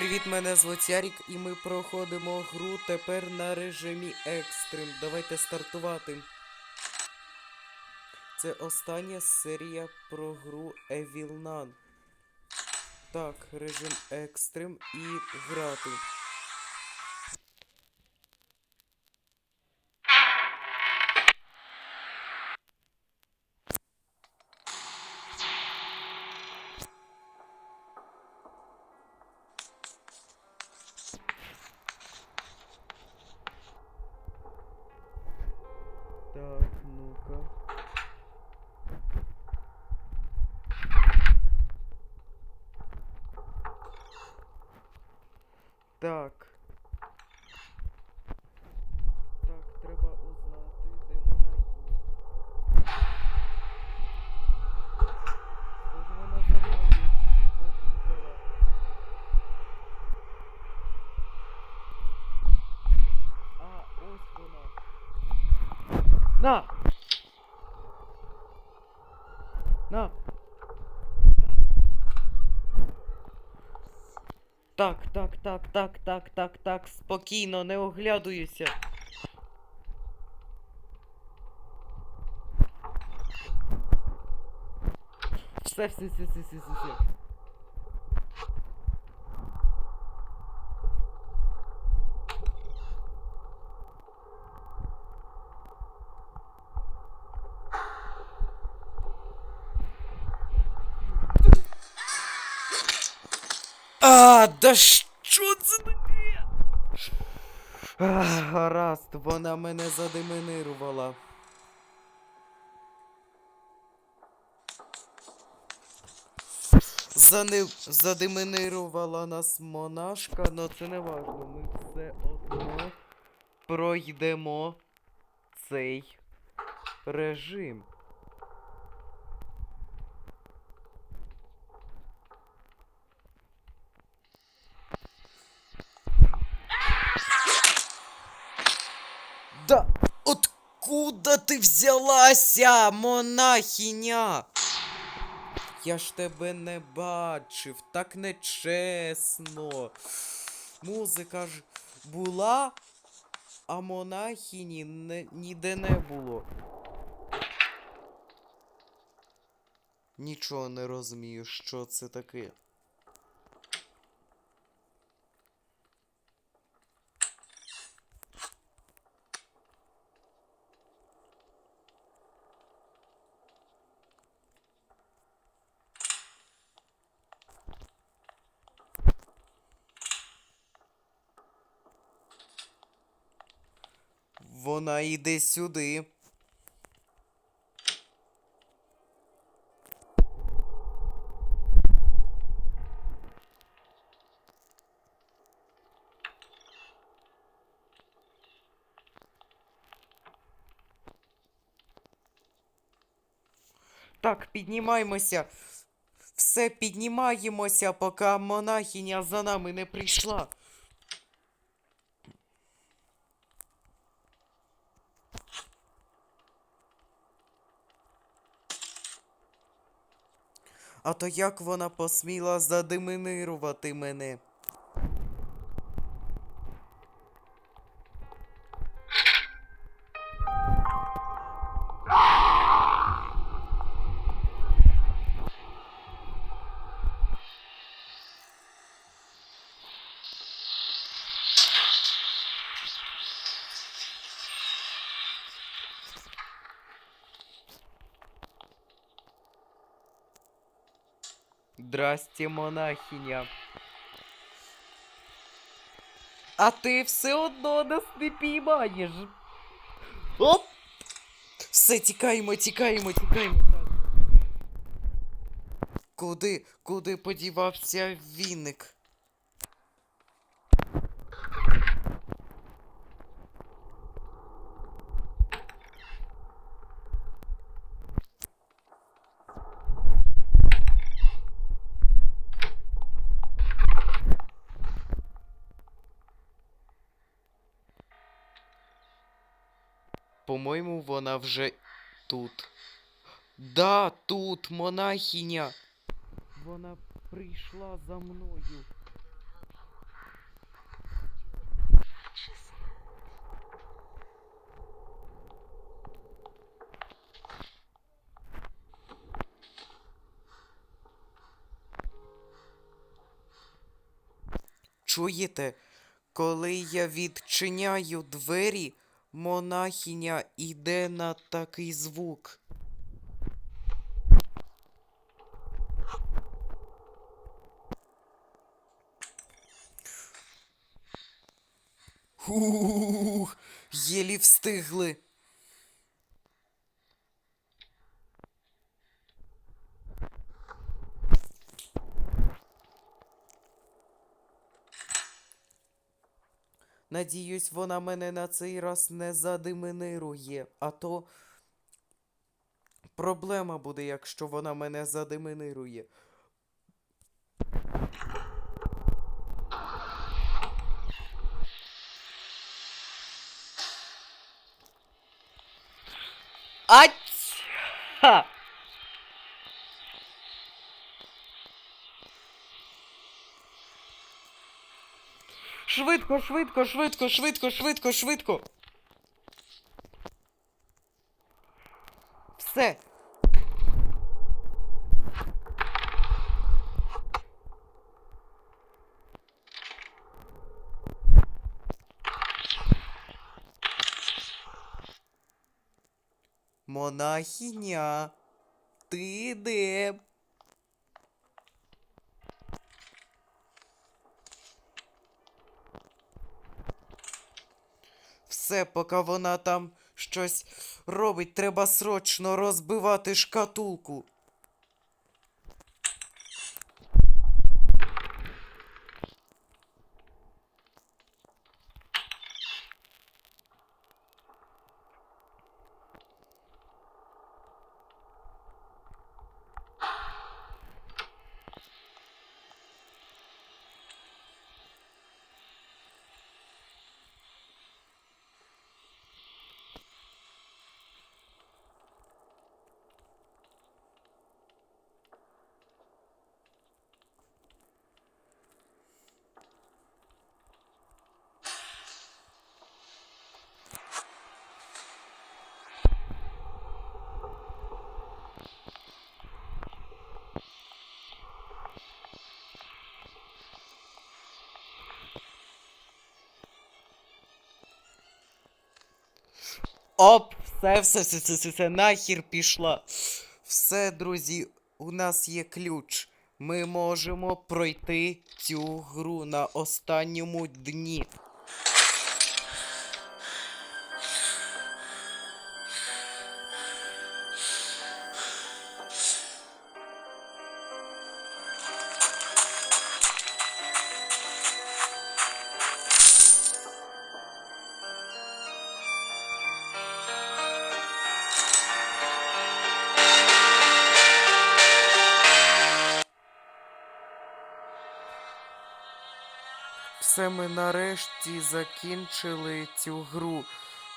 привіт, мене звуть Ярік, і ми проходимо гру тепер на режимі екстрим. Давайте стартувати. Це остання серія про гру Evil Nun. Так, режим екстрим і грати. Так, ну-ка. Так. На! На! Так, так, так, так, так, так, так, спокійно, не оглядуюся. Все, все, все, все, все, все, А, да що це таке? Гаразд, вона мене задемонирувала. Зани... Задемонирувала нас монашка, но це не важно. Ми все одно пройдемо цей режим. Да откуда ти взялася, монахиня? Я ж тебе не бачив, так нечесно. Музика ж була, а монахині не, ніде не було. Нічого не розумію, що це таке. Вона йде сюди. Так, піднімаємося. Все, піднімаємося, поки монахиня за нами не прийшла. А то як вона посміла задемонирувати мене? Здрасте, монахиня. А ти все одно нас не піймаєш. Оп! Все, тікаємо, тікаємо, тікаємо. Так. Куди, куди подівався віник? По-моєму, вона вже тут. Да, тут монахиня. Вона прийшла за мною. Чуєте, коли я відчиняю двері? Монахиня йде на такий звук. Ух, єлі встигли. Надіюсь, вона мене на цей раз не задиминирує, а то проблема буде, якщо вона мене задиминирує. Ать! Ха! Швидко, швидко, швидко, швидко, швидко, швидко. Все. Монахиня, ти де? Все, поки вона там щось робить, треба срочно розбивати шкатулку. Оп, все, все, все, все, все, все, нахер пішла. Все, друзі, у нас є ключ. Ми можемо пройти цю гру на останньому дні. Все ми нарешті закінчили цю гру.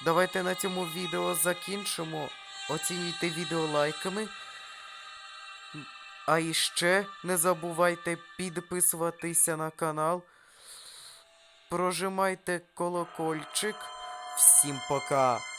Давайте на цьому відео закінчимо. Оцінюйте відео лайками. А іще не забувайте підписуватися на канал. Прожимайте колокольчик. Всім пока!